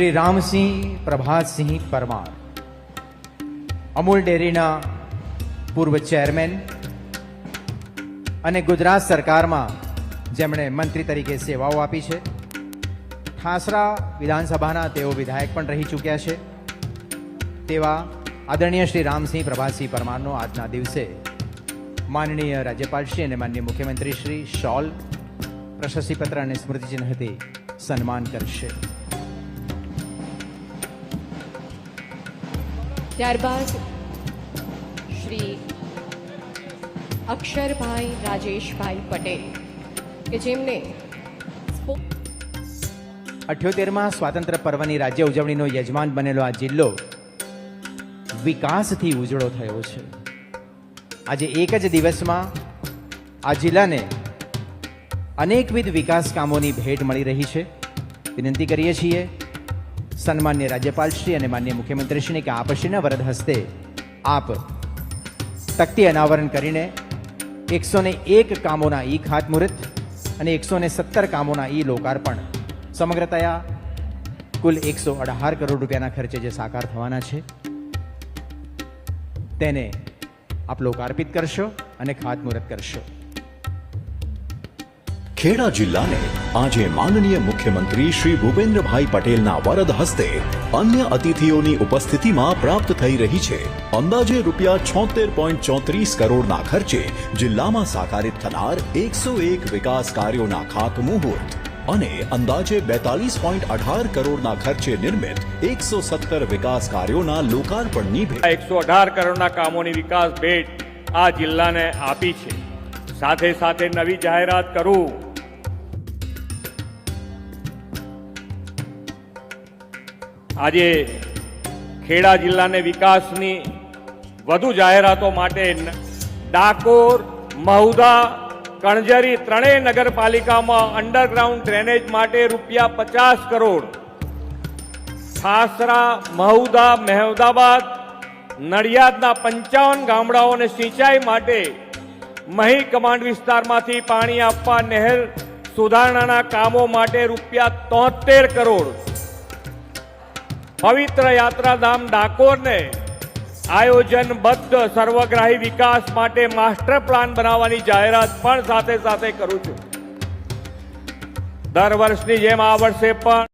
શ્રી રામસિંહ પ્રભાતસિંહ પરમાર. અમૂલ ડેરીના પૂર્વ ચેરમેન અને ગુજરાત સરકારમાં જેમણે મંત્રી તરીકે સેવાઓ આપી છે. ઠાસરા વિધાનસભાના તેઓ વિધાયક પણ રહી ચૂક્યા છે. તેવા આદરણીય શ્રી રામસિંહ પ્રભાતસિંહ પરમારનો આજના દિવસે માનનીય રાજ્યપાલશ્રી અને માનનીય મુખ્યમંત્રી શ્રી શોલ પ્રશસ્તિપત્ર અને સ્મૃતિચિહ્નથી સન્માન કરશે. ત્યારબાદ શ્રી અક્ષરભાઈ રાજેશભાઈ પટેલ, કે જેમને અઠ્યોતેરમાં સ્વાતંત્ર્ય પર્વની રાજ્ય ઉજવણીનો યજમાન બનેલો આ જિલ્લો વિકાસથી ઉજળો થયો છે. આજે એક જ દિવસમાં આ જિલ્લાને અનેકવિધ વિકાસ કામોની ભેટ મળી રહી છે. વિનંતી કરીએ છીએ સન્માન્ય રાજ્યપાલશ્રી અને માન્ય મુખ્યમંત્રીશ્રીને કે આપશ્રીના વરદ હસ્તે આપ તકતી અનાવરણ કરીને એકસો ને એક કામોના ઈ ખાતમુહૂર્ત અને એકસો ને સત્તર કામોના ઈ લોકાર્પણ સમગ્રતયા કુલ એકસો અઢાર કરોડ રૂપિયાના ખર્ચે જે સાકાર થવાના છે, તેને આપ લોકાર્પિત કરશો અને ખાતમુહૂર્ત કરશો. ખેડા જિલ્લાને આજે માનનીય મુખ્યમંત્રી શ્રી ભૂપેન્દ્રભાઈ પટેલના વરદ હસ્તે અન્ય અતિથિઓની ઉપસ્થિતિમાં પ્રાપ્ત થઈ રહી છે. અંદાજે રૂપિયા છોતેર પોઈન્ટ ચોત્રીસ કરોડના ખર્ચે જિલ્લામાં સાકારિત થનાર એકસો એક વિકાસ કાર્યોના ખાતમુહૂર્ત અને અંદાજે બેતાલીસ પોઈન્ટ અઢાર કરોડના ખર્ચે નિર્મિત એકસો સત્તર વિકાસ કાર્યોના લોકાર્પણની ભેટ. એકસો અઢાર કરોડના કામોની વિકાસ ભેટ આ જિલ્લાને આપી છે. સાથે સાથે નવી જાહેરાત કરું. આજે ખેડા જિલ્લાને વિકાસની વધુ જાહેરાતો માટે ડાકોર મહુધા કણજરી ત્રણેય નગરપાલિકામાં અંડરગ્રાઉન્ડ ડ્રેનેજ માટે રૂપિયા પચાસ કરોડ. ખાસરા મહુદા મહેમદાબાદ નડિયાદના પંચાવન ગામડાઓને સિંચાઈ માટે મહી કમાન્ડ વિસ્તારમાંથી પાણી આપવા, નહેર સુધારણાના કામો માટે રૂપિયા તોતેર કરોડ. પવિત્ર યાત્રાધામ ડાકોરને આયોજનબદ્ધ સર્વગ્રાહી વિકાસ માટે માસ્ટર પ્લાન બનાવવાની જાહેરાત પણ સાથે સાથે કરું છું. દર વર્ષની જેમ આ વર્ષે પણ